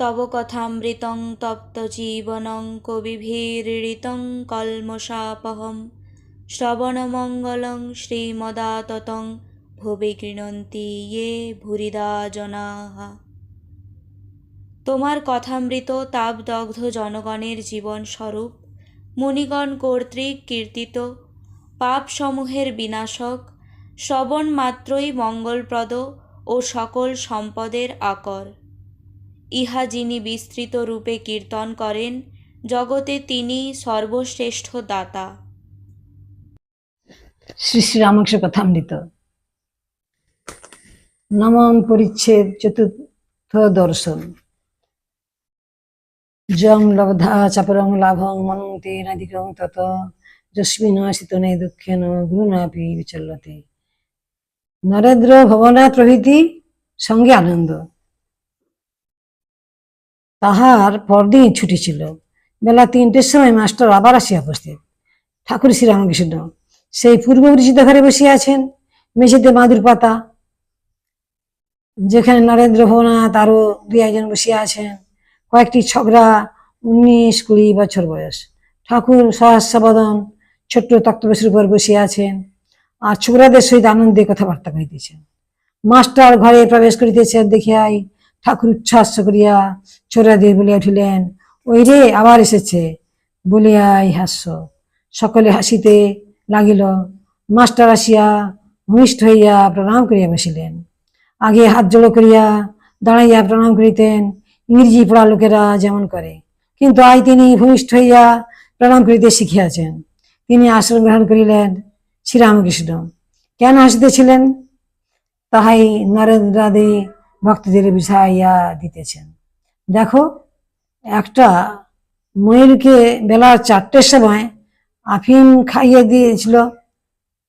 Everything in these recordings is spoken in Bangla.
তব কথামৃতং তপ্ত জীবনং কবিভিরীড়িতং কল্মষাপহম শ্রবণমঙ্গলং শ্রীমদাততং ভুবি গৃণন্তি ইয়ে ভুরিদা জনাঃ তোমার কথামৃত তাপদগ্ধ জনগণের জীবন স্বরূপ মুনিগণ কর্তৃক কীর্তিত, পাপসমূহের বিনাশক শ্রবণ মাত্রই মঙ্গলপ্রদ ও সকল সম্পদের আকর। ইহা যিনি বিস্তৃত রূপে কীর্তন করেন, জগতে তিনি সর্বশ্রেষ্ঠ দাতা। শ্রী শ্রী শ্রীরামকৃষ্ণ কথামৃত নবম পরিচ্ছেদ চতুর্থ দর্শন। জং লব্ধা চাপরং লাভং মনন্তে নাদিকং তত, যস্মিন শীতনে দুঃখেন গুরুনাপি বিচল্যতে নরেন্দ্র ভবনাথ প্রভৃতি সঙ্গে আনন্দ। তাহার পরদিন ছুটি ছিল। বেলা তিনটের সময় মাস্টার আবার আসিয়া উপস্থিত। ঠাকুর শ্রীরামকৃষ্ণ, সেই পূর্ব পরিচিত ঘরে বসিয়া আছেন? মেঝেতে মাদুর পাতা। যেখানে নরেন্দ্র ভবনাথ আরও দুই একজন বসিয়া আছেন। কয়েকটি ছগড়া উনিশ কুড়ি বছর বয়স। ঠাকুর সহস্রবদন, ছোট্ট তক্তবেশের উপর বসিয়া আছেন আর ছোকরাদের সহিত আনন্দে কথাবার্তা করিতেছেন মাস্টার ঘরে প্রবেশ করিতেছেন দেখিয়াই ঠাকুর উচ্ছ্বাস করিয়া ছোড়াদের বলিয়া উঠিলেন ওই রে আবার এসেছে। বলিয়াই হাস্য সকলে হাসিতে লাগিল। মাস্টার আসিয়া ভূমিষ্ঠ হইয়া প্রণাম করিয়া বসিলেন। আগে হাত জড়ো করিয়া দাঁড়াইয়া প্রণাম করিতেন, ইংরেজি পড়া লোকেরা যেমন করে। কিন্তু আজ তিনি ভূমিষ্ঠ হইয়া প্রণাম করিতে শিখিয়াছেন। তিনি আশ্রম গ্রহণ করিলেন শ্রীরামকৃষ্ণ। কেন হাসিতেছিলেন? তাহাই নরেন্দ্রাদি ভক্তদের বুঝাইয়া দিতেছেন। দেখো, একটা ময়ূরকে বেলা চারটের সময় আফিম খাইয়ে দিয়েছিল।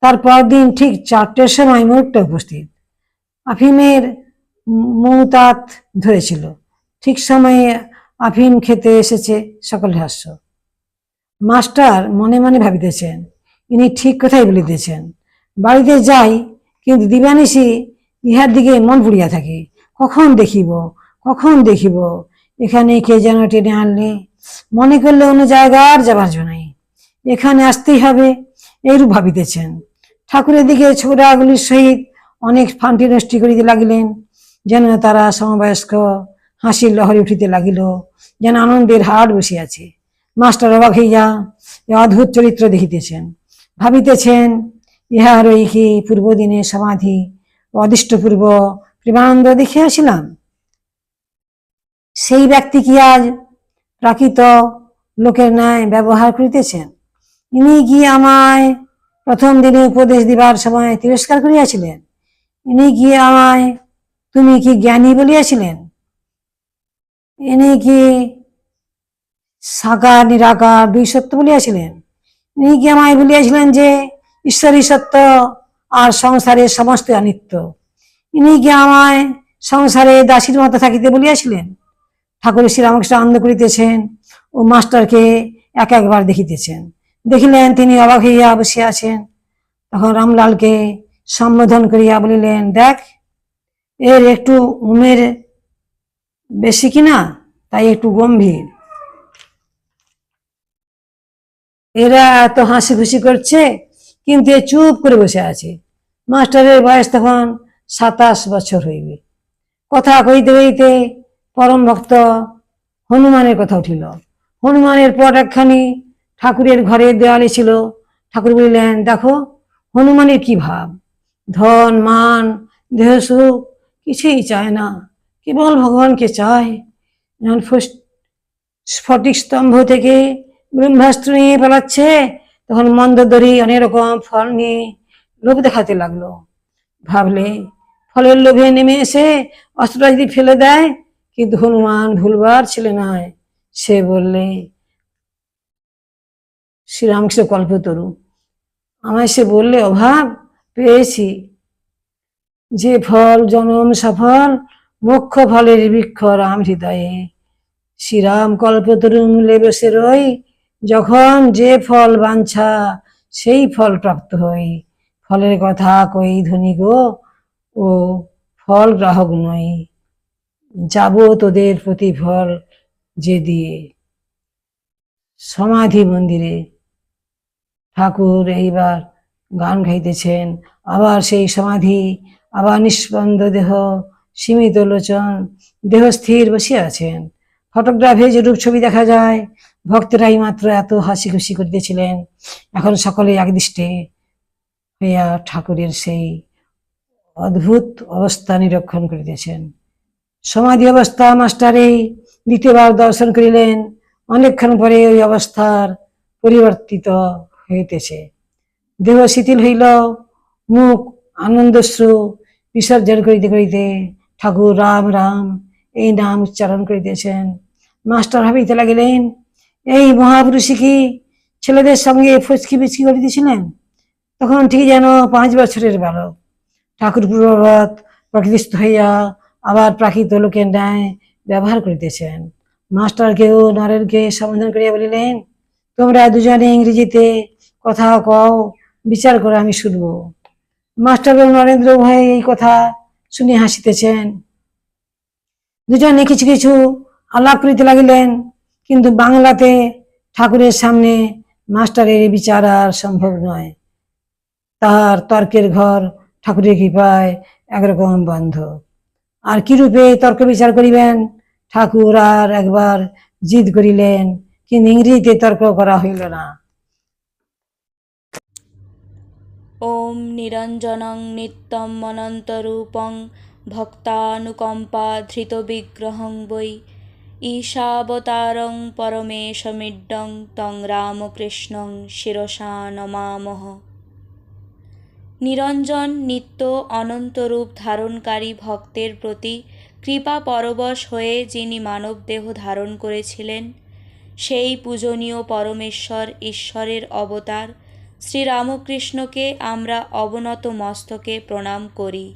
তারপর দিন ঠিক চারটের সময় ময়ূরটা উপস্থিত। আফিমের মৌতাত ধরেছিল। ঠিক সময়ে আফিম খেতে এসেছে সকল হাস্য। মাস্টার মনে মনে ভাবিতেছেন, ইনি ঠিক কথাই বলিতেছেন। বাড়িতে যাই, কিন্তু দিবানিসি ইহার দিকে মন পুড়িয়া থাকে। কখন দেখিব? কখন দেখিব? এখানে কে যেন টেনে আনলে? মনে করলে অন্য জায়গার যাবার জন্য নাই। এখানে আসতেই হবে, এইরূপ ভাবিতেছেন। ঠাকুরের দিকে ছোকরাগুলির সহিত অনেক ফান্টি নষ্টি করিতে লাগিলেন, যেন তারা সমবয়স্ক হাসির লহরি উঠিতে লাগিল, যেন আনন্দের হাট বসিয়াছে। মাস্টার অবাক হইয়া এ অদ্ভুত চরিত্র দেখিতেছেন। ভাবিতেছেন, ইহার ওই কি পূর্বদিনে সমাধি, অদৃষ্টপূর্ব প্রেমানন্দ দেখিয়াছিলাম সেই ব্যক্তি কি আজ প্রাকৃত লোকের ন্যায় ব্যবহার করিতেছেন? ইনি কি আমায় প্রথম দিনে উপদেশ দিবার সময় তিরস্কার করিয়াছিলেন? ইনি কি আমায় তুমি কি জ্ঞানী বলিয়াছিলেন? ইনি কি সাকার নিরাকার দুই সত্য বলিয়াছিলেন? ইনি কি আমায় বলিয়াছিলেন যে ঈশ্বরই সত্য আর সংসারের সমস্ত অনিত্য? ইনি কি আমায় সংসারে দাসীর মতো থাকিতে বলিয়াছিলেন। ঠাকুর শ্রীরামকৃষ্ণ আনন্দ করিতেছেন ও মাস্টারকে এক একবার দেখিতেছেন। দেখিলেন তিনি অবাক হইয়া বসিয়া আছেন। তখন রামলালকে সম্বোধন করিয়া বলিলেন, দেখ, এর একটু উমের বেশি কিনা তাই একটু গম্ভীর। এরা এত হাসি খুশি করছে, কিন্তু এ চুপ করে বসে আছে। মাস্টারের বয়স তখন সাতাশ বছর হইবে। কথা কইতে হইতে পরম ভক্ত হনুমানের কথা উঠিল। হনুমানের পট একখানি ঠাকুরের ঘরের দেওয়ালে ছিল। ঠাকুর বলিলেন, দেখো, হনুমানের কি ভাব? ধন, মান, দেহ, সুখ, কিছুই চায় না। কেবল ভগবানকে চায়। যখন স্ফটিক স্তম্ভ থেকে ব্রহ্মাস্ত্র নিয়ে পালাচ্ছে, তখন মন্দ মন্দদরি অনেক রকম ফল নিয়ে লোভ দেখাতে লাগল। ভাবলে ফলের লোভে নেমে এসে অস্ত্রটা যদি ফেলে দেয় কিন্তু হনুমান ভুলবার ছেলে নয়? সে বললে, শ্রীরামকৃষ্ণ কল্পতরু আমায় সে বললে, অভাব, পেয়েছি। যে ফল, জনম, সফল, মোক্ষ ফলের বৃক্ষ রাম হৃদয়ে। শ্রীরাম কল্পতরু মূলে বসে রই, যখন যে ফল বাঞ্ছা, সেই ফল প্রাপ্ত হই। ফলের কথা কই ধনী গো ও ফল গ্রাহক নয় যাব তোদের প্রতিফল যে দিয়ে। সমাধি মন্দিরে ঠাকুর এইবার গান গাইতেছেন, আবার সেই সমাধি, আবার নিষ্পন্দ দেহ, সীমিত লোচন, দেহ স্থির বসে আছেন। ফটোগ্রাফে যে রূপ ছবি দেখা যায় ভক্তরাই মাত্র এত হাসি খুশি করিতেছিলেন। এখন সকলে একদৃষ্টে হইয়া ঠাকুরের সেই অদ্ভুত অবস্থা নিরীক্ষণ করিতেছেন। সমাধি অবস্থা মাস্টারেই দ্বিতীয়বার দর্শন করিলেন। অনেকক্ষণ পরে ওই অবস্থার পরিবর্তিত হইতেছে। দেহ শিথিল হইল, মুখ আনন্দশ্রু বিসর্জন করিতে করিতে ঠাকুর রাম রাম এই নাম উচ্চারণ করিতেছেন। মাস্টার ভাবিতে লাগিলেন, এই মহাপুরুষই কি ছেলেদের সঙ্গে ফুচকি বিচকি করিতেছিলেন? তখন ঠিক যেন পাঁচ বছরের বালক। ঠাকুর পূর্ববৎ প্রকৃতিস্থ হইয়া আবার প্রাকৃত লোকের ন্যায় ব্যবহার করিতেছেন। মাস্টারকেও নরেনকে সম্বোধন করিয়া বলিলেন, তোমরা দুজনে ইংরেজিতে কথা কও, বিচার করে আমি শুনব। মাস্টার এবং নরেন্দ্র উভয় এই কথা শুনে হাসিতেছেন। দুজনে কিছু কিছু আলাপ করিতে লাগিলেন, কিন্তু বাংলাতে ঠাকুরের সামনে মাস্টারের বিচার আর সম্ভব নয়। তার তর্কের ঘর ঠাকুরের কৃপায় একরকম বন্ধ। আর কিরূপে তর্ক বিচার করিবেন? ঠাকুর আর একবার জিদ করিলেন, কিন্তু ইংরেজিতে তর্ক করা হইল না। ওম নিরঞ্জনং নিত্যম মনন্তরূপং ভক্তানুকম্পা ধৃত বিগ্রহং বৈ ঈশাবতারং পরমেশমিড্ডং তং রামকৃষ্ণং শিরসা নমামহ নিরঞ্জন নিত্য অনন্তরূপ ধারণকারী ভক্তের প্রতি কৃপা পরবশ হয়ে যিনি মানবদেহ ধারণ করেছিলেন, সেই পূজনীয় পরমেশ্বর ঈশ্বরের অবতার শ্রীরামকৃষ্ণকে আমরা অবনত মস্তকে প্রণাম করি।